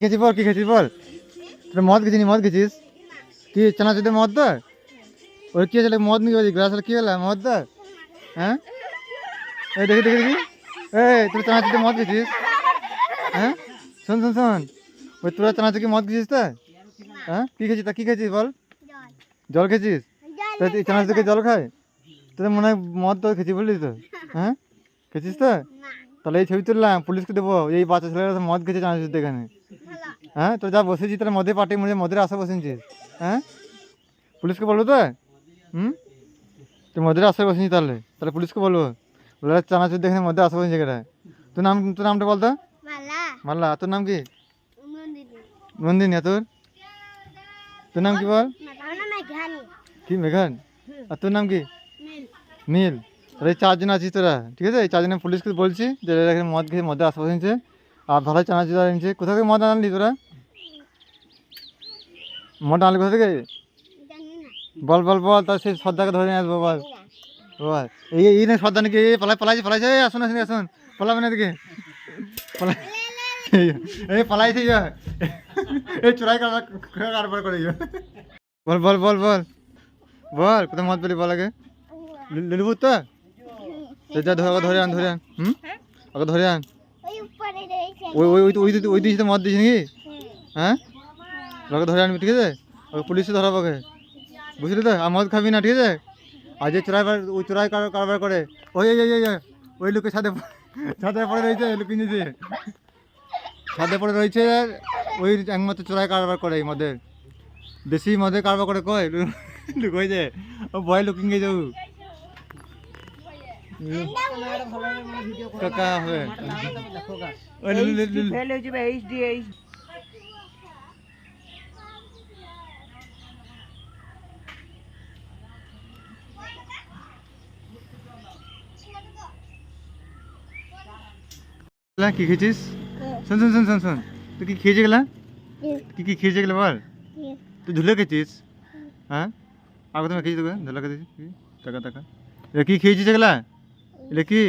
খেয়েছিস বল কি খেয়েছিস বল? তোর মদ নি? মদ খেয়েছিস? কি চানাচুতে মদ তো ওই কি আছে মদ নিয়ে গেছিস গ্লাস কি হলো? মদ তো হ্যাঁ? এই দেখি দেখি দেখি। এই তুই চানাচুতে মদ খেয়েছিস? হ্যাঁ? শোন শোন শোন। ওই তোরা চানাচুকে মদ খেয়েছিস তো? হ্যাঁ? কি খেয়েছিস? তা কি খেয়েছিস বল? জল খেয়েছিস? তা তুই চানাচুকে জল খায় তোদের মনে হয় মদ তো খেয়েছিস বললি তো? হ্যাঁ? খেয়েছিস তো? তাহলে এই ছবি তুললাম পুলিশকে দেবো। এই বাচ্চা ছেলেরা মদ খেয়েছে চানাচুর এখানে। হ্যাঁ তোর যা বসেছিস তাহলে মদে পার্টি মধ্যে মদের আশা বসেছিস হ্যাঁ? পুলিশকে বলব তো হুম? তুই মদের আশায় বসেছিস তাহলে। তাহলে পুলিশকে বলব। বলে চানাচুর দেখে মধ্যে আশা বসেছিস এটা তোর নাম তোর নামটা বলতো মালা। মাল্লা তোর নাম কি? নন্দিনী। তোর? তোর নাম কি বল? কি মেঘান আর তোর নাম কি? নীল। তাহলে চারজন আছিস তোরা ঠিক আছে? এই চারজনে পুলিশকে বলছি যে এখানে মদ খেয়ে মধ্যে আশপাশে নিচ্ছে আর ভালো চানাচুর আনছে কোথা থেকে মদ আনলি তোরা? মদ আনলি কোথা থেকে জানি না বল বল বল তার সেই শ্রদ্ধাকে ধরে নিয়ে আসব বল বল এই এই না শ্রদ্ধা নাকি এই পালাই পালাইছে পালাইছে এই আসুন আসুন আসুন পালাবে না এদিকে পালাই এই- এই পালাইছে ইয়া। এই চোরাই কারবার কারবার করে ইয়া। বল বল বল বল বল কোথায় মদ পেলি বল আগে লিলবু তো তো যা ধরে ওকে ধরে আন ধরে আন হুম ওকে ধরে আন ওই উপরে রয়েছে ওই ওই ওই ওই ওই- ওই দিয়েছি তো মদ দিয়েছি নাকি হ্যাঁ ওকে ধরে আনবি ঠিক আছে ওকে পুলিশে ধরাবো ওকে বুঝলি তো আর মদ খাবি না ঠিক আছে আর যে চোরাই ওই চোরাই কার- কারবার করে ওই ওই ওই ওই, ওই, ওই লোকের প- ছাদে পড়ে রয়েছে লোক নিজে ছাদে পড়ে রয়েছে ওই একমাত্র চোরাই কারবার করে এই মদের দেশি মদের কারবার করে কয় লোক ওই যে ও ভয় লুকিং গেছে ও কাকা হবে ওই হয়ে কি খেয়েছিস শোন শোন শোন শোন শোন তুই কি খেয়েছে গেলা কি কি খেয়েছে গেলা বল তুই ধুলে খেয়েছিস হ্যাঁ আগে তুমি খেয়েছিস তোকে ধুলে খেয়েছিস কি? টাকা টাকা এটা কি খেয়েছিস গেলা এটা কি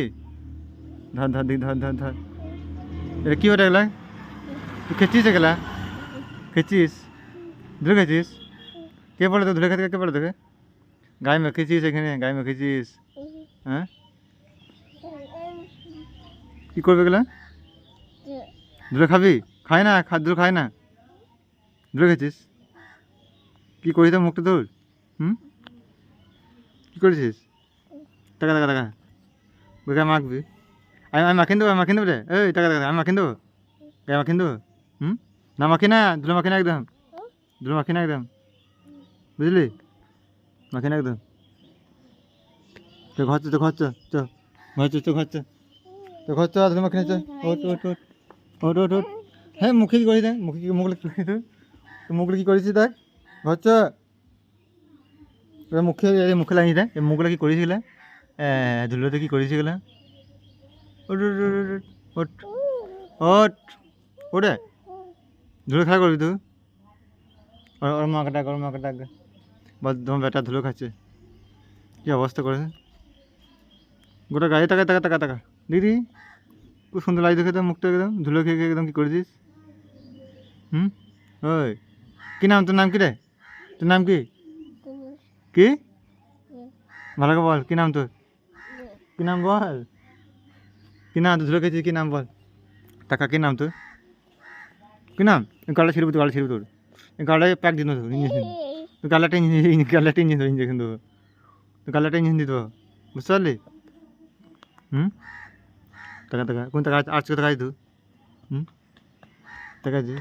ধর ধর দিক ধর ধর ধর এটা কি ওটা গেলা তুই খেয়েছিস গেলা খেয়েছিস ধুলে খেয়েছিস কে বলে তো ধুলে খেতে কে বলে তোকে গায়ে মেখেছিস এখানে গায়ে মেখেছিস হ্যাঁ কি করবে গেলে? ধুলে খাবি? খাই না? খা ধুলে খায় না? ধুলে খেয়েছিস? কি করিস তো মুখটা তোর? হুম? কি করেছিস? টাকা টাকা টাকা। ওকে মাখবি। আমি আমি মাখিয়ে দেবো, আমি মাখিয়ে দেবো রে? এই, টাকা টাকা আমি মাখিয়ে দেবো? গায়ে মাখিয়ে দেবো? হুম? না মাখি না ধুলে মাখি না একদম। ধুলে মাখি না একদম। বুঝলি? মাখি না একদম। তো ঘর তো ঘর চ চ ঘর চ চ ঘর তো ঘর চ ধুলে মাখি না চ ওট ওট ওট ওট হ্যাঁ মুখে কি করিস দেখ? মুখে কি মুখলে কি তুই মুখলে কি করিস দেখ? ঘর চ মুখে মুখে লাগিয়ে দেখ। এই মুখগুলো কি করিস গেলে? ধুলোতে কি করিস গেলে? ওট ওট ওট ওট ওট ধুলো খাওয়া করবি তুই ওর মাকে ডাক, ওর মাকে ডাক। বল, তোমার বেটা ধুলো খাচ্ছে। কী অবস্থা করেছে? গোটা গায়ে টাকা টাকা টাকা টাকা দিদি, খুব সুন্দর লাগছে খেতে মুখটা একদম ধুলো খেয়ে একদম কী করে দিস হুম? ওই, কী নাম তোর নাম কী রে? তোর নাম কি? কি? ভালো করে বল, কী নাম তোর? কী নাম বল? কী নাম তুই ধুলো খেয়েছিস, কী নাম বল? টাকা কী নাম তোর? কী নাম? গালটা ছিড়বি তো গালটা ছিড়বি তোর। গালটা প্যাক দিন তোর ইঞ্জেকশন তুই গালাটা ইঞ্জিন গালাটা ইঞ্জেকশন দেবো। তুই গালাটা ইঞ্জিন দিতে বুঝতে পারলি? হুম? টাকা টাকা কোন টাকা আটশো টাকা তুই হুম টাকা আছে